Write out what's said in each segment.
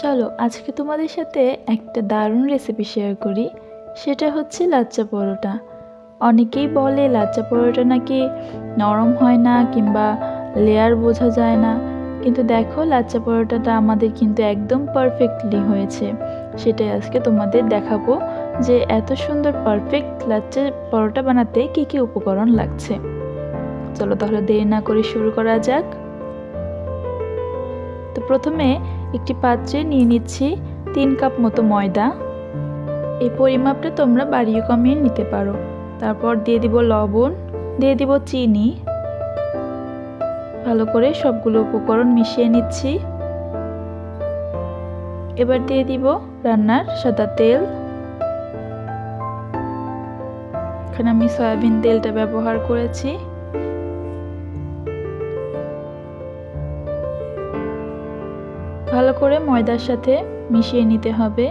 চলো, আজকে তোমাদের সাথে একটা দারুণ রেসিপি শেয়ার করি। সেটা হচ্ছে লাচ্চা পরোটা। অনেকেই বলে লাচ্চা পরোটা নাকি নরম হয় না কিংবা লেয়ার বোঝা যায় না। কিন্তু দেখো, লাচ্চা পরোটাটা আমাদের কিন্তু একদম পারফেক্টলি হয়েছে। সেটাই আজকে তোমাদের দেখাবো যে এত সুন্দর পারফেক্ট লাচ্চা পরোটা বানাতে কি কি উপকরণ লাগছে। চলো তাহলে দেরি না করে শুরু করা যাক। তো প্রথমে একটি পাত্রে নিয়ে নিচ্ছি তিন কাপ মতো ময়দা। এই পরিমাপটা তোমরা বাড়িয়ে কমিয়ে নিতে পারো। তারপর দিয়ে দিব লবণ, দিয়ে দিব চিনি। ভালো করে সবগুলো উপকরণ মিশিয়ে নিচ্ছি। এবার দিয়ে দিব রান্নার সাদা তেল। এখানে আমি সয়াবিন তেলটা ব্যবহার করেছি। ভালো করে ময়দার সাথে মিশিয়ে নিতে হবে।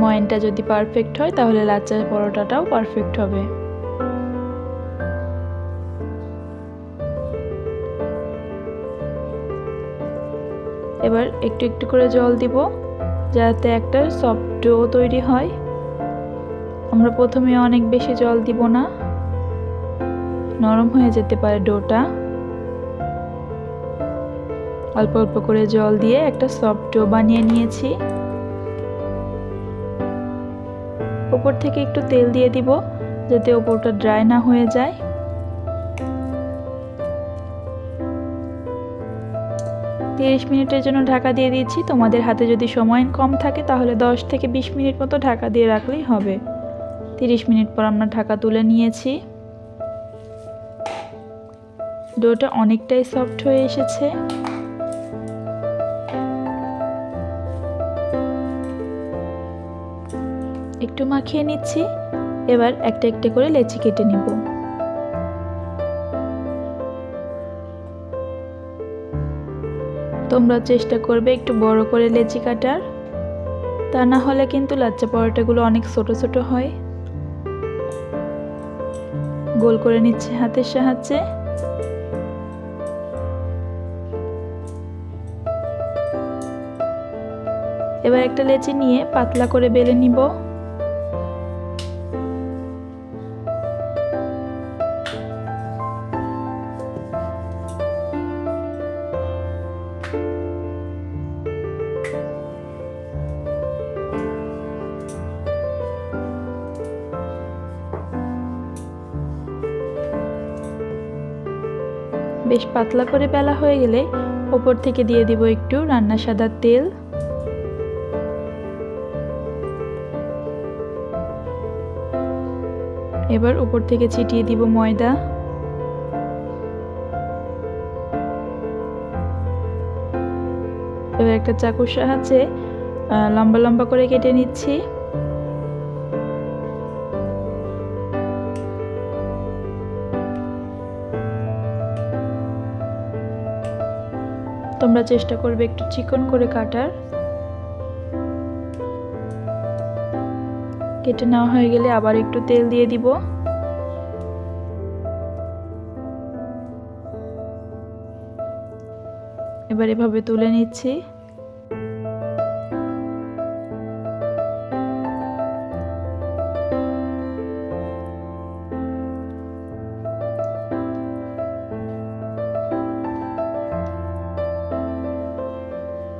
ময়নটা যদি পারফেক্ট হয়, তাহলে লাচ্চার পরোটাটাও পারফেক্ট হবে। এবার একটু একটু করে জল দিব, যাতে একটা সফট ডো তৈরি হয়। আমরা প্রথমে অনেক বেশি জল দিব না, নরম হয়ে যেতে পারে ডোটা অল্প অল্প করে জল দিয়ে একটা সফট ডো বানিয়ে নিয়েছি। ওপর থেকে একটু তেল দিয়ে দিব যাতে ওপরটা ড্রাই না হয়ে যায়। তিরিশ মিনিটের জন্য ঢাকা দিয়ে দিয়েছি। তোমাদের হাতে যদি সময় কম থাকে তাহলে দশ থেকে বিশ মিনিট মতো ঢাকা দিয়ে রাখলেই হবে। তিরিশ মিনিট পর আমরা ঢাকা তুলে নিয়েছি। ডোটা অনেকটাই সফট হয়ে এসেছে। একটু মাখিয়ে নিচ্ছি। এবার একটা একটা করে লেচি কেটে নিব। তোমরা চেষ্টা করবে একটু বড় করে লেচি কাটার। তা না হলে কিন্তু লাচ্চা পরোটাগুলো অনেক ছোট ছোট হয়। গোল করে নিচ্ছে হাতের সাহায্যে। এবার একটা লেচি নিয়ে পাতলা করে বেলে নিব। বেশ পাতলা করে বেলা হয়ে গেলে ওপর থেকে দিয়ে দিব একটু রান্না সাদা তেল। এবার উপর থেকে ছিটিয়ে দিব ময়দা। এবার একটা চাকুর সাহায্যে লম্বা লম্বা করে কেটে নিচ্ছি। তোমরা চেষ্টা করবে একটু চিকন করে কাটার। কেটে নেওয়া হয়ে গেলে আবার একটু তেল দিয়ে দিব। এবার এভাবে তুলে নিচ্ছি।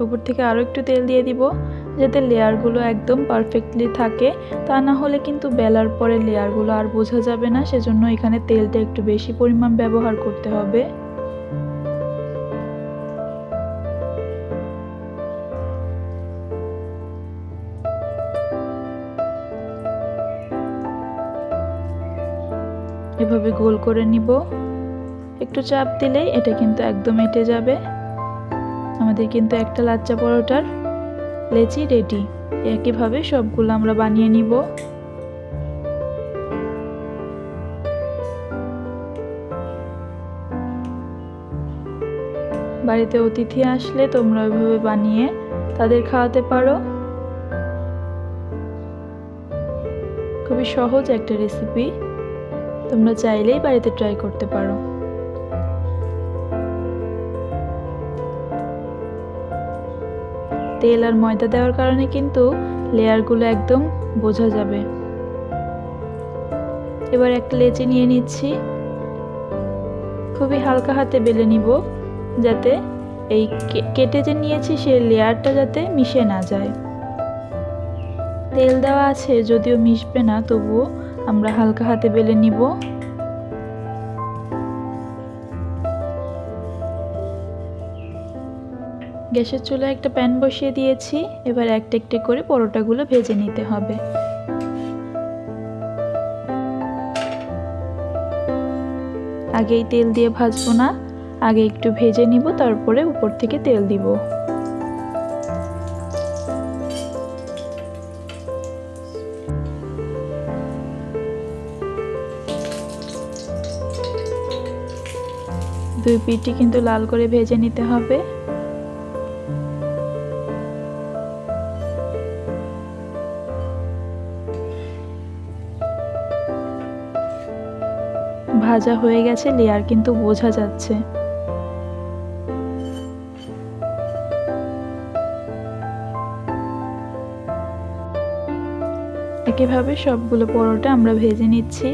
উপর থেকে আরও একটু তেল দিয়ে দিব, যাতে লেয়ারগুলো একদম পারফেক্টলি থাকে। তা না হলে কিন্তু বেলার পরে লেয়ারগুলো আর বোঝা যাবে না, সেজন্য এখানে তেলটা একটু বেশি পরিমাণ ব্যবহার করতে হবে। এভাবে গোল করে নিব। একটু চাপ দিলেই এটা কিন্তু একদম এঁটে যাবে। আমাদের কিন্তু একটা লাচ্চা পরোটার লেচি রেডি একইভাবে সবগুলো আমরা বানিয়ে নিব। বাড়িতে অতিথি আসলে তোমরা ওইভাবে বানিয়ে তাদের খাওয়াতে পারো। খুবই সহজ একটা রেসিপি তোমরা চাইলেই বাড়িতে ট্রাই করতে পারো। তেল আর ময়দা দেওয়ার কারণে কিন্তু লেয়ারগুলো একদম বোঝা যাবে। এবার একটা লেচি নিয়ে নিচ্ছি। খুবই হালকা হাতে বেলে নিব যাতে এই কেটে যে নিয়েছি সেই লেয়ারটা যাতে মিশে না যায়। তেল দেওয়া আছে, যদিও মিশবে না, তবুও আমরা হালকা হাতে বেলে নিব। গ্যাসের চুলায় একটা প্যান বসিয়ে দিয়েছি। এবার একটা একটা করে পরোটাগুলো ভেজে নিতে হবে। আগেই তেল দিয়ে ভাজবো না। আগে একটু ভেজে নিব, তারপরে উপর থেকে তেল দিব। দুই পিঠই কিন্তু লাল করে ভেজে নিতে হবে। ভাজা হয়ে গেছে লেয়ার কিন্তু বোঝা যাচ্ছে। একইভাবে সবগুলো পরোটা আমরা ভেজে নিচ্ছি।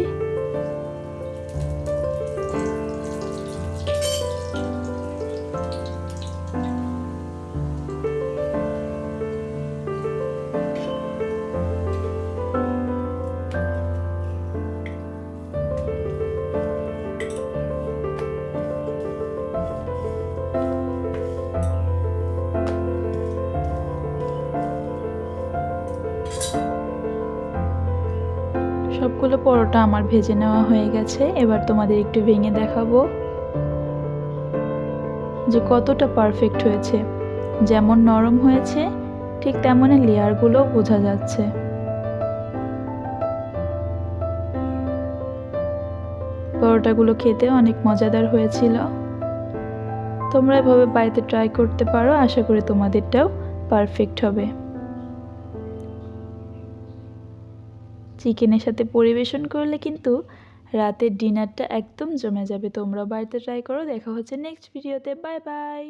সবগুলো পরোটা আমার ভেজে নেওয়া হয়ে গেছে। এবার তোমাদের একটু ভেঙে দেখাবো। যে কতটা পারফেক্ট হয়েছে। যেমন নরম হয়েছে, ঠিক তেমনই লেয়ারগুলো বোঝা যাচ্ছে। পরোটাগুলো খেতে অনেক মজাদার হয়েছিল। তোমরা এভাবে বাড়িতে ট্রাই করতে পারো, আশা করি তোমাদেরটাও পারফেক্ট হবে। চিকেনের সাথে পরিবেশন করলে কিন্তু রাতের ডিনারটা একদম জমে যাবে। তোমরাও বাড়িতে ট্রাই করো। দেখা হচ্ছে নেক্সট ভিডিওতে বাই বাই